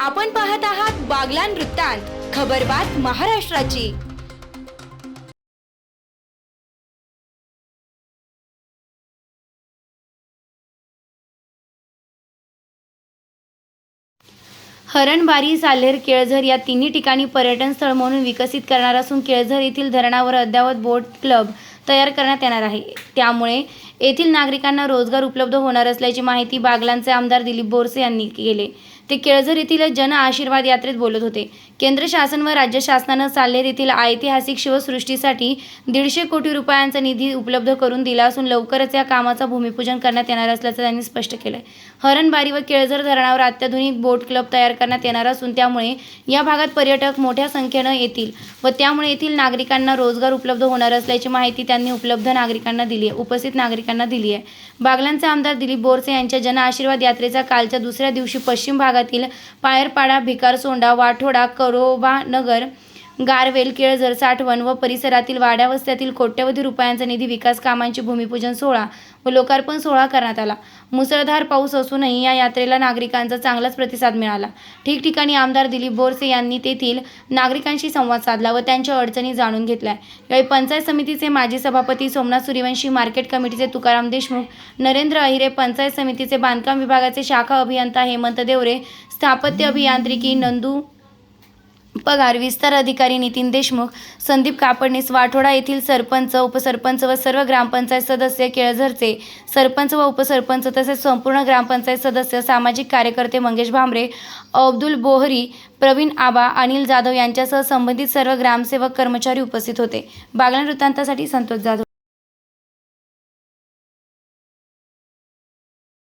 आपण पाहत आहात बागलान वृत्तांत खबरबात महाराष्ट्राची. हरणबारी सालेर केळझर या तिन्ही ठिकाणी पर्यटन स्थळ म्हणून विकसित करणार असून केळझर येथील धरणावर अद्ययावत बोट क्लब तयार करण्यात येणार आहे. त्यामुळे येथील नागरिकांना रोजगार उपलब्ध होणार असल्याची माहिती बागलांचे आमदार दिलीप बोरसे यांनी केले. ते केळझर येथील जन आशीर्वाद यात्रेत बोलत होते. केंद्र शासन व राज्य शासनानं साल्हेर येथील ऐतिहासिक शिवसृष्टीसाठी दीडशे कोटी रुपयांचा निधी उपलब्ध करून दिला असून लवकरच या कामाचं भूमिपूजन करण्यात येणार असल्याचं त्यांनी स्पष्ट केलं आहे हरणबारी व केळझर धरणावर अत्याधुनिक बोट क्लब तयार करण्यात येणार असून त्यामुळे या भागात पर्यटक मोठ्या संख्येनं येतील व त्यामुळे येथील नागरिकांना रोजगार उपलब्ध होणार असल्याची माहिती त्यांनी उपलब्ध नागरिकांना दिली आहे उपस्थित नागरिकांना दिली आहे. बागलांचे आमदार दिलीप बोरसे यांच्या जन आशीर्वाद यात्रेचा कालच्या दुसऱ्या दिवशी पश्चिम भागातील पायरपाडा भिकारसोंडा वाठोडा सरोबा नगर गारवेल केळझर साठवण व परिसरातील वाड्या वस्त्यातील कोट्यवधी रुपयांचा निधी विकास कामांची भूमिपूजन सोहळा व लोकार्पण सोहळा करण्यात आला. मुसळधार पाऊस असूनही या यात्रेला नागरिकांचा चांगलाच प्रतिसाद मिळाला. ठिकठिकाणी आमदार दिलीप बोरसे यांनी तेथील नागरिकांशी संवाद साधला व त्यांच्या अडचणी जाणून घेतल्या. यावेळी पंचायत समितीचे माजी सभापती सोमनाथ सूर्यवंशी मार्केट कमिटीचे तुकाराम देशमुख नरेंद्र अहिरे पंचायत समितीचे बांधकाम विभागाचे शाखा अभियंता हेमंत देवरे स्थापत्य अभियांत्रिकी नंदू पगार विस्तार अधिकारी नितीन देशमुख संदीप कापडणीस वाठोडा येथील सरपंच उपसरपंच व सर्व ग्रामपंचायत सदस्य केळझरचे सरपंच व उपसरपंच तसेच संपूर्ण ग्रामपंचायत सदस्य सामाजिक कार्यकर्ते मंगेश भांबरे अब्दुल बोहरी प्रवीण आबा अनिल जाधव यांच्यासह संबंधित सर्व ग्रामसेवक कर्मचारी उपस्थित होते. बागलान वृत्तांतासाठी संतोष जाधव.